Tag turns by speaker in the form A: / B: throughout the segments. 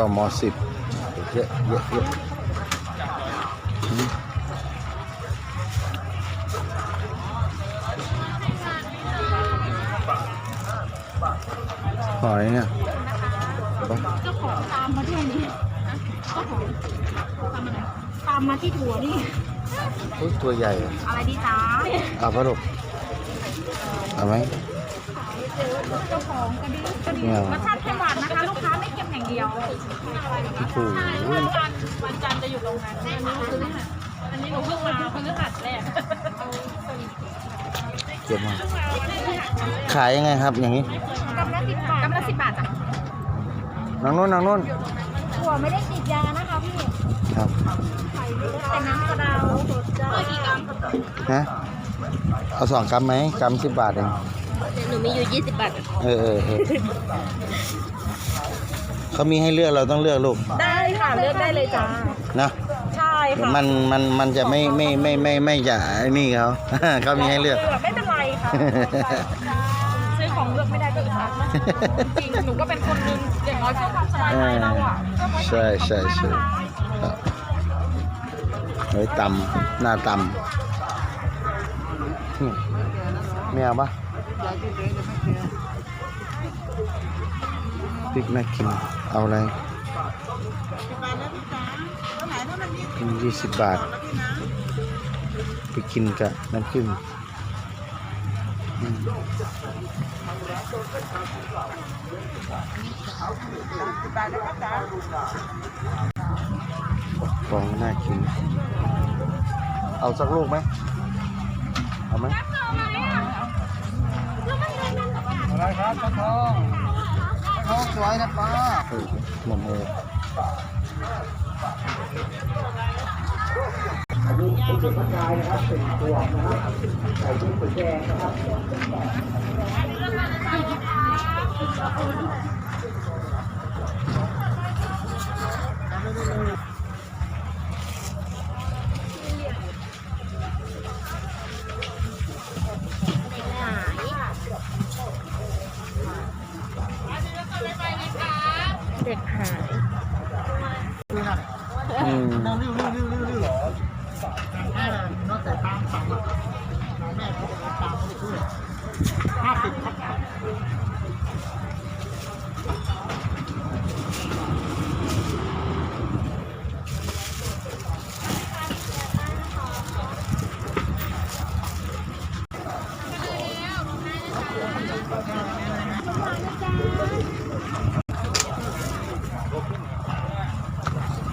A: ลาดนัดกมสิบเยอะเยอะเยอะอืมหอยเนี่ยปะ
B: เจ้าของตามมาด้วยนี่เจ้าของตามมาไหนตามมาที่ถั่วนี่
A: อุ๊ยตัวใหญ่อะ
B: อะไรดีจ้า
A: เอาปะลูกเอาไหม
B: เจ้าของกระดิ่งกระดิ่ง
A: ไม่เอา
B: รสชาติเค็มหวานนะคะ ลูกค้าไม่เค็มอย่างเดียว
A: โอ้โห
B: วันจันทร์วันจันทร์จะอยู่ตรงนั้นอันนี้คือนี่ค่ะอันนี้หนูเพิ่งมาเพิ่งหัดแรก
A: เก็บมาขายยังไงครับอย่างนี้
B: กำละสิบบาทกำละสิบบาทจ้ะ
A: นางนุ่นนางนุ่น
B: ถั่วไม่ได้ติดยานะคะพี่
A: ครับ
B: แต่น้ำกระเดาเอากี่กรัม
A: นะเอาสองกรัมไหมกรัมสิบบาทเอง
B: หนูมีอยู่ยี่สิบบาท
A: เออเออเออเขามีให้เลือกเราต้องเลือกลูก
B: ได้ค่ะเลือกได้เลยจ้า
A: นะ
B: ใช่
A: เดี๋ยว
B: ค่ะ
A: มันมันมันจะไม่ไม่ไม่ไม่ไม่จะไอ้นี่เขา เขามีให้เลือก
B: ไม่เป็นไรค่ะซื้อของเลือกไม่ได้ก็อึดอัดนะจริงหนูก็เป็นคนนึงอย่างน้อยเพื่อความสบายใจเราอะ
A: ใช่ใช่ใช่ครับไว้ตำหน้าตำอืมไม่เอาปะ พริกน่ากินเอาอะไรยี่สิบบาท ไปกินกับน้ำจิ้มอืมฟองน่ากิน เอาสักลูกไหม เอาไหม
C: อะไรครับต้นทองต้ทองสวยนะป้า
A: หหมดเลยอั
C: นนี้เป็นกายนะครับเป็นตัวนะครับใส่ชุดสีแดงนะครับ No.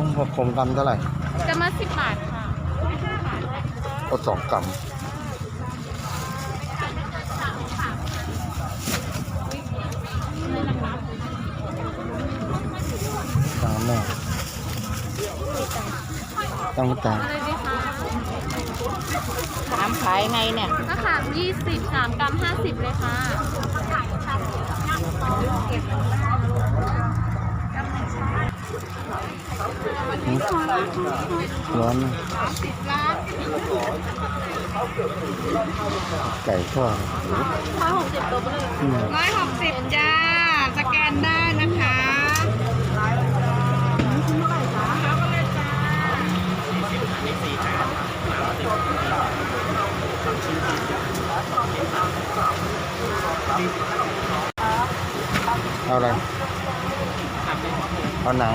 A: ผมผมกำเท่าไหร่
B: จะมาสิบบาทค่ะ
A: ก็สองกำตามแม่ต้องตาม
B: อะไรดีคะ
D: ถามขายไงเนี่ย
B: ก็ขามยี่สิบสามกรัมห้าสิบเลยค่ะ
A: หืมร้อน นะไก่ทอดโอ้โห
B: ร้อยหกสิบตัวเลย
A: อืม
D: ร้อยหกสิบจ้า สแกนได้นะคะ
A: เอาอะไรเอาหนัง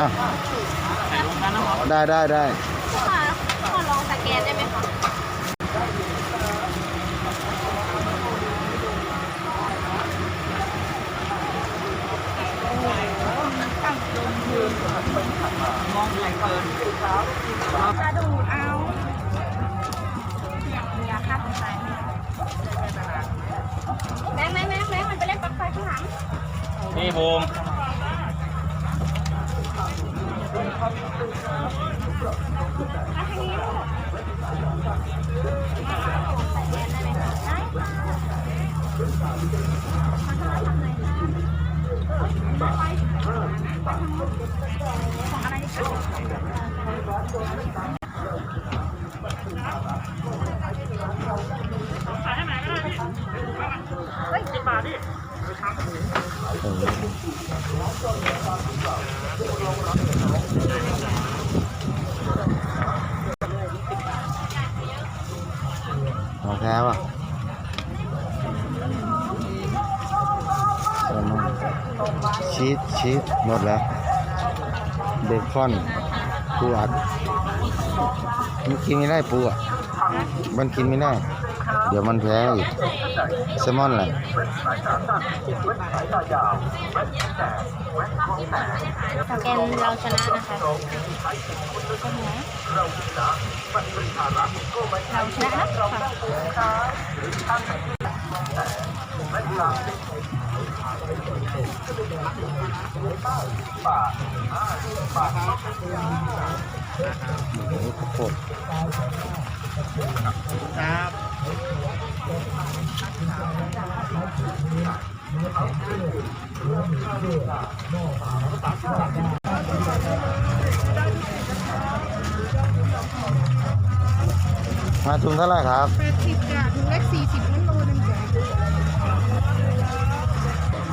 A: อะได้ได้ได้ขอลอง
B: สแกนได้ไหมคะมองไหลเปิดก
A: ระดูเอายาฆ่าตัว
B: ตายแม่แม่แม่แม่มันไปเล่นปั๊
D: กไฟข้างหลัง
E: นี่บูม
A: ของแท้ป่ะชีสชีสหมดแล้วเบคอนปูอัดมันกินไม่ได้ปูอะมันกินไม่ได้ เดี๋ยวมันแพ้อีกแซลมอนอะไร
B: สแกนเราชนะนะคะเราชนะค่ะ
A: หมูข้าวโพด
C: ครับ
A: มาถุงเท่าไหร่ครับ
D: แปดสิบจ้ะถุงเล็กสี่สิบนั่นโลนึงจ้ะ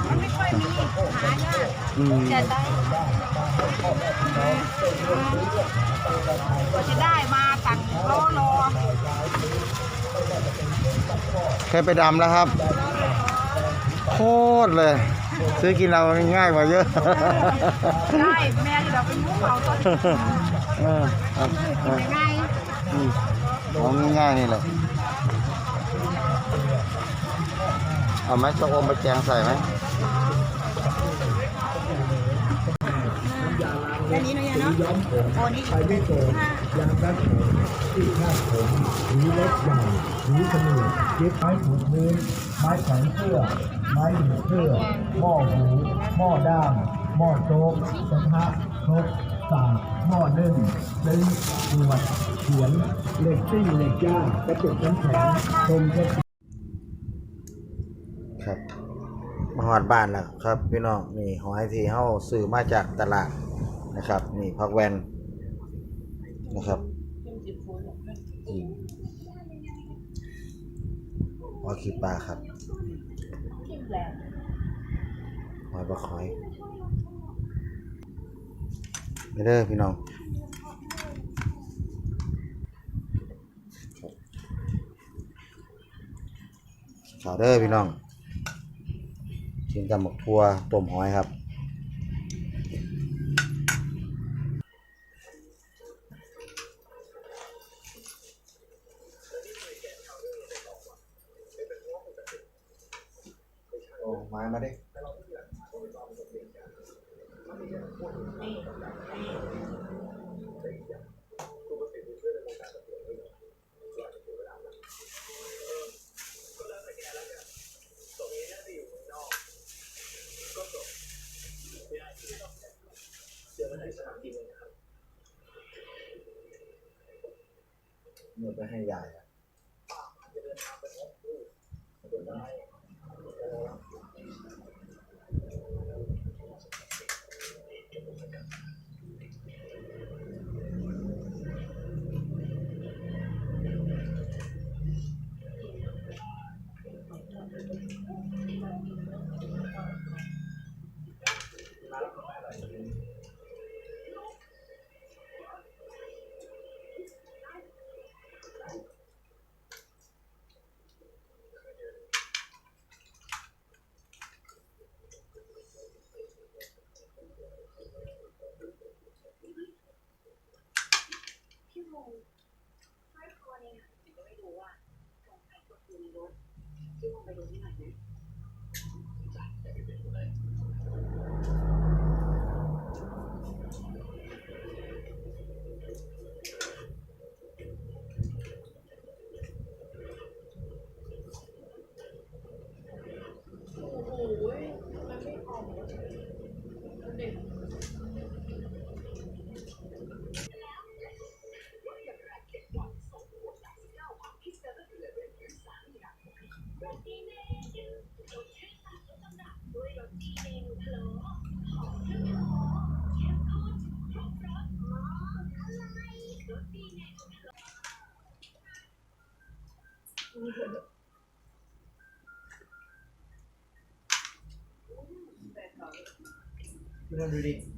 D: มันไม่ค่อยมี หายาก
A: อืม
B: จะได้
D: กว่าจะได้มาสั่งรอรอ
A: เคยไปดำแล้วครับ โคตรเลย ซื้อกินเราง่ายกว่าเยอะ
D: ได้แม่ที่เราเป็นหมูเผาต้น
A: เออเอาเอา
D: ง่าย
A: อืมเอาง่ายๆนี่แหละ เอาไหมจะอมไปแกงใส่ไหม
D: แค่นี้เนาะเนาะโอ้นี่
C: ไปไม่โกงยางรัดผมที่คาดผมหวีเล็กใหญ่หวีสนุกเย็บไม้ถูพื้นไม้แขวนเสื้อ ไม้หนีบเสื้อหม้อหูหม้อด้ามหม้อโจ๊กกระทะครกสากหม้อนึ่งซึ้งขวดเขียนเหล็กซิ่งเหล็กย่างกระจุกน้ำแข็งชมเช็ด
A: ครับมาหอดบ้านแล้วครับ พี่น้องนี่หอยที่เฮาซื้อมาจากตลาด นะครับนี่พักแวนนะครับอืมหอยขี้ปลาครับหอยปลาคอยไปเด้พี่น้องข่าวเด้อพี่น้องกินกับหมกทัวต้มหอยครับ อ้ไม้มาดิหมดไปให้ยายอะ งห้
C: คน
B: นังถึงก็ไม่รู้อะสงสัยกดอยู่ในรถที่ลงไปดูที่ไหนนะ
C: ดูดิ